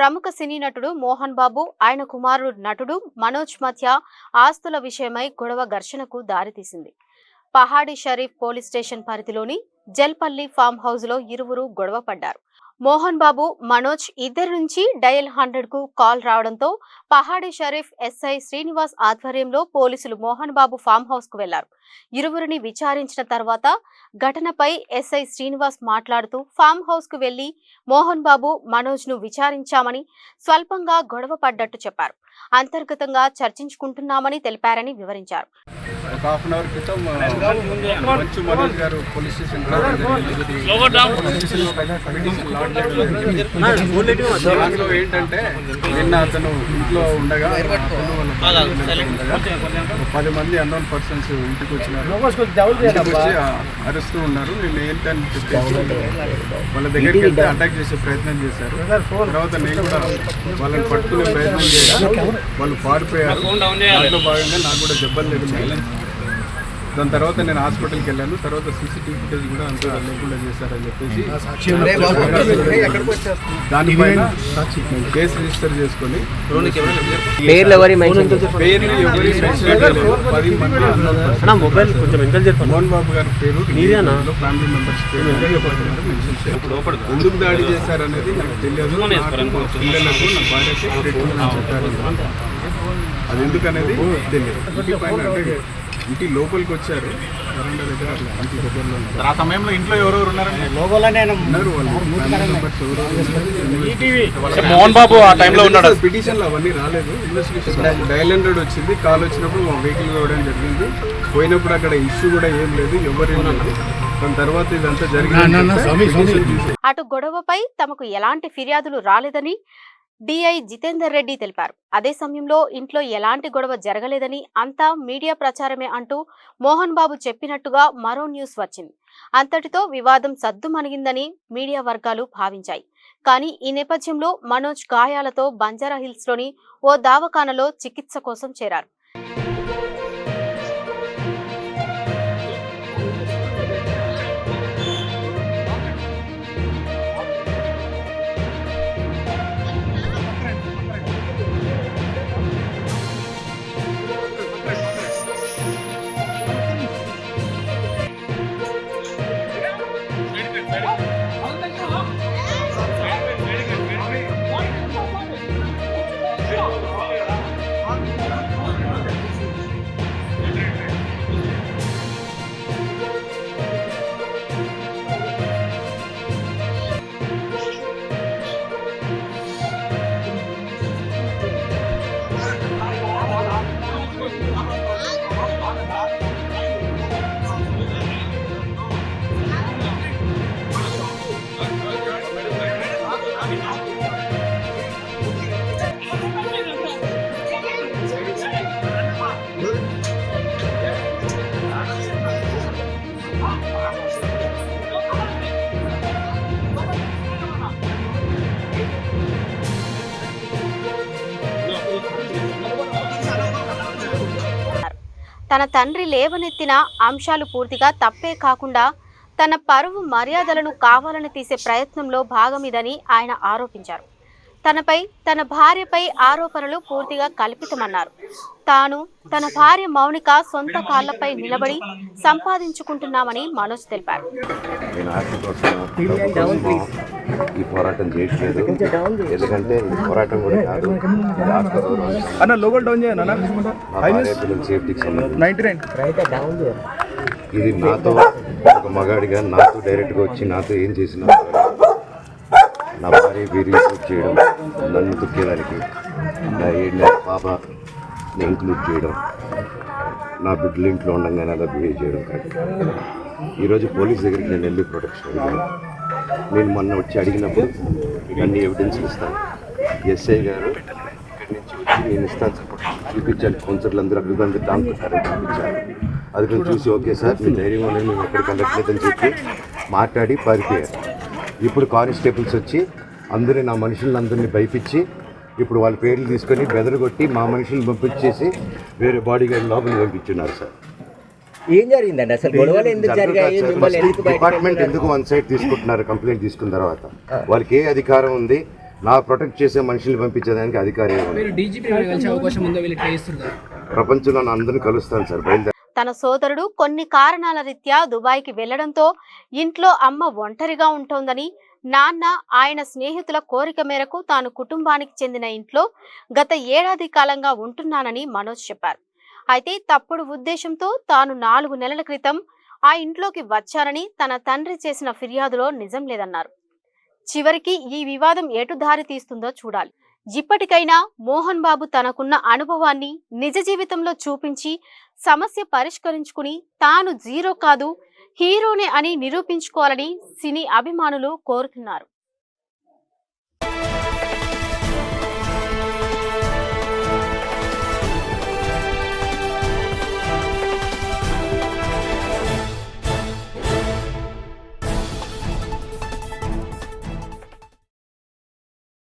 ప్రముఖ సినీ నటుడు మోహన్ బాబు ఆయన కుమారుడు నటుడు మనోజ్ మధ్య ఆస్తుల విషయమై గొడవ ఘర్షణకు దారితీసింది. పహాడి షరీఫ్ పోలీస్ స్టేషన్ పరిధిలోని జల్పల్లి ఫామ్ హౌస్లో ఇరువురు గొడవ పడ్డారు. మోహన్ బాబు మనోజ్ ఇద్దరి నుంచి డయల్ హండ్రెడ్కు కాల్ రావడంతో పహాడీ షరీఫ్ ఎస్ఐ శ్రీనివాస్ ఆధ్వర్యంలో పోలీసులు మోహన్ బాబు ఫామ్ హౌస్కు వెళ్ళారు. ఇరువురిని విచారించిన తర్వాత ఘటనపై ఎస్ఐ శ్రీనివాస్ మాట్లాడుతూ ఫామ్ హౌస్కు వెళ్ళి మోహన్ బాబు మనోజ్ను విచారించామని స్వల్పంగా గొడవ పడ్డట్టు చెప్పారు. అంతర్గతంగా చర్చించుకుంటున్నామని తెలిపారని వివరించారు. ఒక హాఫ్ అన్ అవర్ క్రితం మంచు మనోజ్ గారు పోలీస్ స్టేషన్. దాంట్లో ఏంటంటే నిన్న అతను ఇంట్లో ఉండగా పది మంది అన్నోన్ పర్సన్స్ ఇంటికి వచ్చినారు. అరుస్తూ ఉన్నారు. నేను ఏంటని చెప్పేసి వాళ్ళ దగ్గరికి వెళ్తే అటాక్ చేసే ప్రయత్నం చేశారు. తర్వాత నేను కూడా వాళ్ళని పట్టుకునే ప్రయత్నం చేశాను. వాళ్ళు పారిపోయారు. దాంట్లో భాగంగా నాకు కూడా దెబ్బలు తగిలినాయి. దాని తర్వాత నేను హాస్పిటల్కి వెళ్ళాను. తర్వాత సీసీటీవీ ఫుటేజ్ కూడా అంతా లేకుండా చేశారని చెప్పేసి దానిపైన కేసు రిజిస్టర్ చేసుకొని పేర్లు ఎవరి మెన్షన్ పేర్లు ఎవరి. పది మంది మొబైల్ కొంచెం మోహన్ బాబు గారి పేరు మీదేనా? ఫ్యామిలీ మెంబర్స్ పేరు. ఎందుకు దాడి చేశారనేది నాకు తెలియదు. నా భార్యకి చెప్పారు. అది ఎందుకనేది తెలియదు ఇంటి లోపలికి వచ్చారు. వరండా దగ్గర అట్లా ఇంటి దగ్గరలో ఉన్నారు. ఆ సమయంలో ఇంట్లో ఎవరెవరు ఉన్నారండి? ఉన్నారు వాళ్ళు. అంటే మోహన్ బాబు ఆ టైంలో ఉన్నాడు. పిటిషన్లు అవన్నీ రాలేదు. ఇన్వెస్టిగేషన్ డయల్ హండ్రెడ్ వచ్చింది. కాల్ వచ్చినప్పుడు మా వెహికల్ ఇవ్వడం జరిగింది. పోయినప్పుడు అక్కడ ఇష్యూ కూడా ఏం లేదు. ఎవరు ఏం లేదు. దాని తర్వాత ఇదంతా జరిగింది అటు గొడవపై తమకు ఎలాంటి ఫిర్యాదులు రాలేదని డిఐ జితేందర్ రెడ్డి తెలిపారు. అదే సమయంలో ఇంట్లో ఎలాంటి గొడవ జరగలేదని అంతా మీడియా ప్రచారమే అంటూ మోహన్ బాబు చెప్పినట్టుగా మరో న్యూస్ వచ్చింది. అంతటితో వివాదం సద్దుమణిగిందని మీడియా వర్గాలు భావించాయి. కానీ ఈ నేపథ్యంలో మనోజ్ గాయాలతో బంజారా హిల్స్లోని ఓ దావఖానలో చికిత్స కోసం చేరారు. తన తండ్రి లేవనెత్తిన అంశాలు పూర్తిగా తప్పే కాకుండా తన పరువు మర్యాదలను కావాలని తీసే ప్రయత్నంలో భాగమిదని ఆయన ఆరోపించారు. తనపై తన భార్యపై ఆరోపణలు పూర్తిగా కల్పితమన్నారు. తాను తన భార్య మౌనిక సొంత కాళ్ళపై నిలబడి సంపాదించుకుంటున్నామని మనోజ్ తెలిపారు. ఈ పోరాటం చేయట్లేదు. ఎందుకంటే ఈ పోరాటం కూడా కాదు. అన్న లోగల్ డౌన్ అన్న పిల్లల సేఫ్టీకి సంబంధించి. ఇది నాతో ఒక మగాడిగా నాతో డైరెక్ట్గా వచ్చి నాతో ఏం చేసినా నా భార్య వీరి చేయడం నన్ను తొక్కేదానికి నా ఏడు నెలల పాప ఇంక్లూడ్ చేయడం నా బిడ్డలు ఇంట్లో ఉండగానే అలా బిహేవ్ చేయడం కాదు. ఈరోజు పోలీస్ దగ్గరికి నేను వెళ్ళి ప్రొటెక్షన్ అడిగాను. నేను మొన్న వచ్చి అడిగినప్పుడు అన్ని ఎవిడెన్స్ ఇస్తాను. ఎస్ఐ గారు ఇక్కడి నుంచి వచ్చి నేను ఇస్తాను సపోర్ట్ చూపించాను కౌన్సిలర్లు అందరూ అభివృద్ధి దాంకున్నారు చూపించాను అది కొంచెం చూసి ఓకే సార్ మీ ధైర్యం అనేది మేము ఎక్కడ వెళ్ళట్లేదని చెప్పి మాట్లాడి పారిపోయారు ఇప్పుడు కానిస్టేబుల్స్ వచ్చి అందరినీ నా మనుషులందరినీ భయపించి ఇప్పుడు వాళ్ళ పేర్లు తీసుకొని బెదరగొట్టి మా మనుషులను పంపించేసి వేరే బాడీ గార్డ్ లోపలికి పంపించున్నారు సార్. ఏం జరిగిందండి? అసలు గొడవలు ఎందుకు జరిగాయి? డిపార్ట్మెంట్ ఎందుకు వన్ సైడ్ తీసుకుంటున్నారు కంప్లైంట్ తీసుకున్న తర్వాత? వాళ్ళకి ఏ అధికారం ఉంది? నా ప్రొటెక్ట్ చేసే మనుషుల్ని పంపించేదానికి అధికారి ప్రపంచంలో అందరినీ కలుస్తాను సార్ బయలుదేరి తన సోదరుడు కొన్ని కారణాల రీత్యా దుబాయ్కి వెళ్ళడంతో ఇంట్లో అమ్మ ఒంటరిగా ఉంటోందని నాన్న ఆయన స్నేహితుల కోరిక మేరకు తాను కుటుంబానికి చెందిన ఇంట్లో గత ఏడాది కాలంగా ఉంటున్నానని మనోజ్ చెప్పారు. అయితే తప్పుడు ఉద్దేశంతో తాను నాలుగు నెలల క్రితం ఆ ఇంట్లోకి వచ్చారని తన తండ్రి చేసిన ఫిర్యాదులో నిజం లేదన్నారు. చివరికి ఈ వివాదం ఎటు దారి తీస్తుందో చూడాలి. ఇప్పటికైనా మోహన్ బాబు తనకున్న అనుభవాన్ని నిజ జీవితంలో చూపించి సమస్య పరిష్కరించుకుని తాను జీరో కాదు హీరోనే అని నిరూపించుకోవాలని సినీ అభిమానులు కోరుతున్నారు.